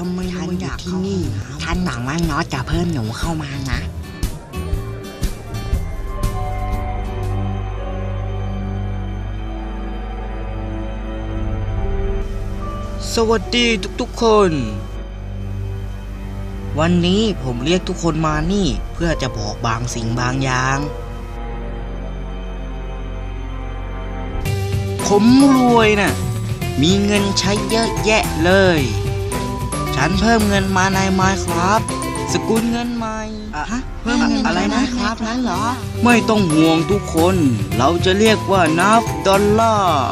ทำไมฉันมาออยู่ยากที่เข้านี่ ฉันหวังว่าน็อตจะเพิ่มหนูเข้ามานะ สวัสดีทุกๆคน วันนี้ผมเรียกทุกคนมานี่เพื่อจะบอกบางสิ่งบางอย่าง ผมรวยนะ่ะ มีเงินใช้เยอะแยะเลย ฉันเพิ่มเงินมาในไมครับ สกุลเงินใหม่ฮะเพิ่มเงินอะไรนะครับนั้นเหรอ ไม่ต้องห่วงทุกคน เราจะเรียกว่านับดอลลาร์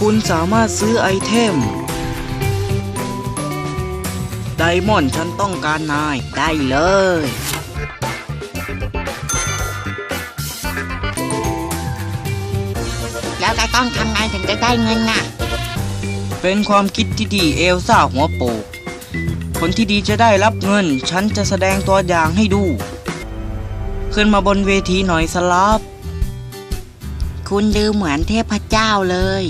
คุณสามารถซื้อไอเทมไดมอนด์ฉันต้องการนายได้เลยแล้วจะต้องทำไงถึงจะได้เงินน่ะ เป็นความคิดที่ดีเอลซ่าหัวโปก คนที่ดีจะได้รับเงิน ฉันจะแสดงตัวอย่างให้ดู ขึ้นมาบนเวทีหน่อยสลับคุณดูเหมือนเทพเจ้าเลย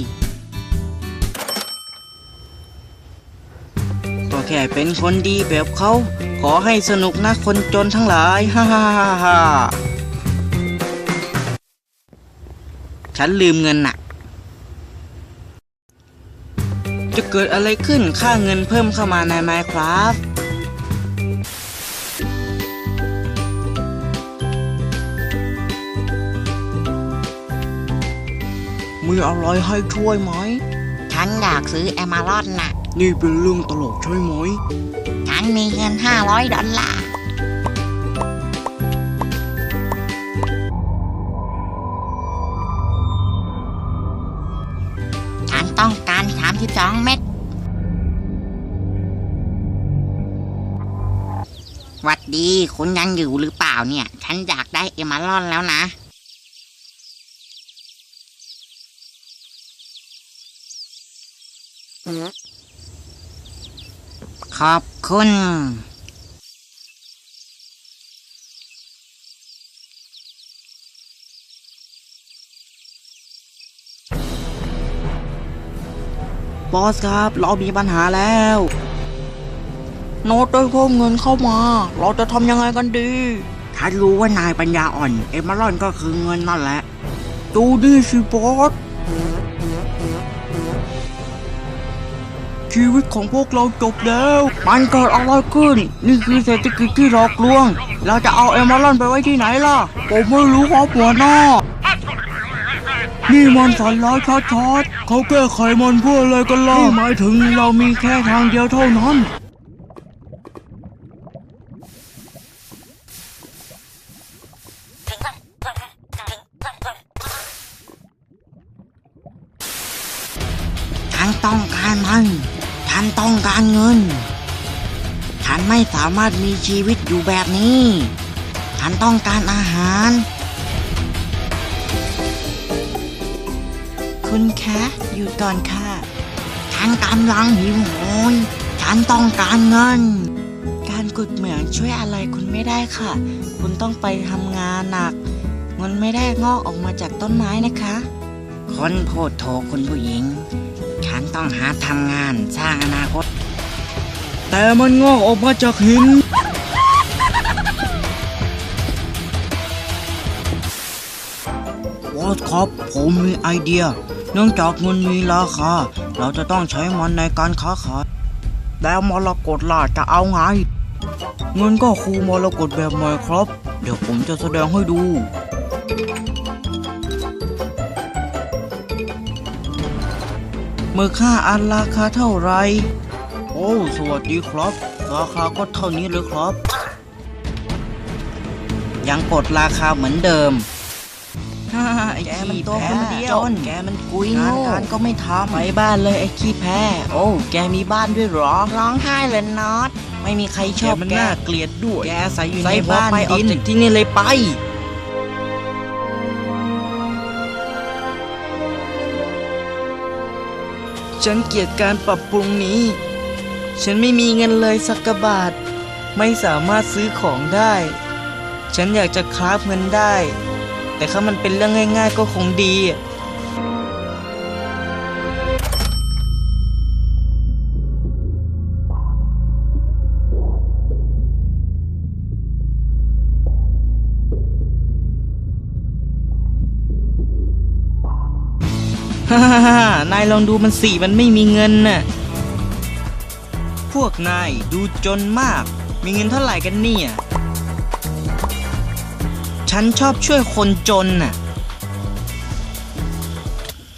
ก็แค่เป็นคนดีแบบเขา ขอให้สนุกนะคนจนทั้งหลาย ฮ่าฮ่าฮ่าฮ่าฉันลืมเงินน่ะ เกิดอะไรขึ้นค่าเงินเพิ่มเข้ามาใน Minecraft มีอะไรให้ช่วยไหม ฉันอยากซื้อแอมารอนน่ะ นี่เป็นเรื่องตลกใช่ไหม ฉันมีเงิน 500 ดอลลาร์ องเม็ดหวัดดี คุณยังอยู่หรือเปล่าเนี่ย ฉันอยากได้เอมาลอนแล้วนะ ขอบคุณ บอสครับ เรามีปัญหาแล้วโน้ตได้เพิ่มเงินเข้ามา เราจะทำยังไงกันดีถ้ารู้ว่านายปัญญาอ่อน เอมารอนก็คือเงินนั่นแหละ ดูดิสิบอสชีวิตของพวกเราจบแล้ว มันเกิดอะไรขึ้น นี่คือเศรษฐกิจที่หลอกลวง เราจะเอาเอมารอนไปไว้ที่ไหนล่ะ ผมไม่รู้ครับหัวหน้า นี่มันสันร้ายชัดๆเขาแก้ไขมันเพื่ออะไรกันล่ะนี่หมายถึงเรามีแค่ทางเดียวเท่านั้น ฉันต้องการมัน ฉันต้องการเงิน ฉันไม่สามารถมีชีวิตอยู่แบบนี้ ฉันต้องการอาหาร คุณคะอยู่ก่อนค่ะ ฉันกำลังหิวโหยฉันต้องการเงิน การกุดเหมืองช่วยอะไรคุณไม่ได้ค่ะ คุณต้องไปทำงานหนักมันไม่ได้งอกออกมาจากต้นไม้นะคะคนพูดโทคุณผู้หญิง ฉันต้องหาทำงานสร้างอนาคต แต่มันงอกออกมาจากหินบอสครับผมมีไอเดีย เนื่องจากเงินมีราคา เราจะต้องใช้มันในการค้าขาย แล้วมรกตล่ะจะเอาไง เงินก็คูมรกตแบบใหม่ครับ เดี๋ยวผมจะแสดงให้ดูเมื่อค่าอันราคาเท่าไหรโอ้ สวัสดีครับ ราคาก็เท่านี้เลยครับ ยังกดราคาเหมือนเดิม ไอ้แกมันขี้ตัวแพ้คนเดียวจนแกมันกุยงานโง่การก็ไม่ทำไปบ้านเลยไอ้ขี้แพ้ โอ้แกมีบ้านด้วยเหรอ ร้องไห้เลยนอตไม่มีใครชแกอบมันแกน่าเกลียดด้วย แกอาศัยอยู่ใส่ในหัวบ้านไปออกดินจากที่นี่เลยไป ฉันเกลียดการปรับปรุงนี้ ฉันไม่มีเงินเลยสักกะบาท ไม่สามารถซื้อของได้ ฉันอยากจะคราฟเงินได้ แต่ถ้ามันเป็นเรื่องง่ายๆก็คงดีฮ่าฮ่นายลองดูมันสี่มันไม่มีเงินน่ะ พวกนายดูจนมาก มีเงินเท่าไหร่กันเนี่ย ฉันชอบช่วยคนจนน่ะ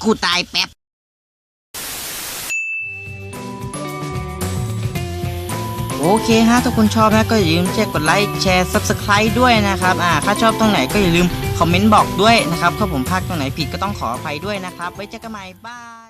กูตายแป๊บ โอเคฮะ ถ้าคุณชอบนะก็อย่าลืมแชร์กดไลค์ แชร์ Subscribe ด้วยนะครับ อ่า ถ้าชอบตรงไหนก็อย่าลืมคอมเมนต์บอกด้วยนะครับถ้าผมพลาดตรงไหนผิดก็ต้องขออภัยด้วยนะครับ ไว้เจอกันใหม่ บาย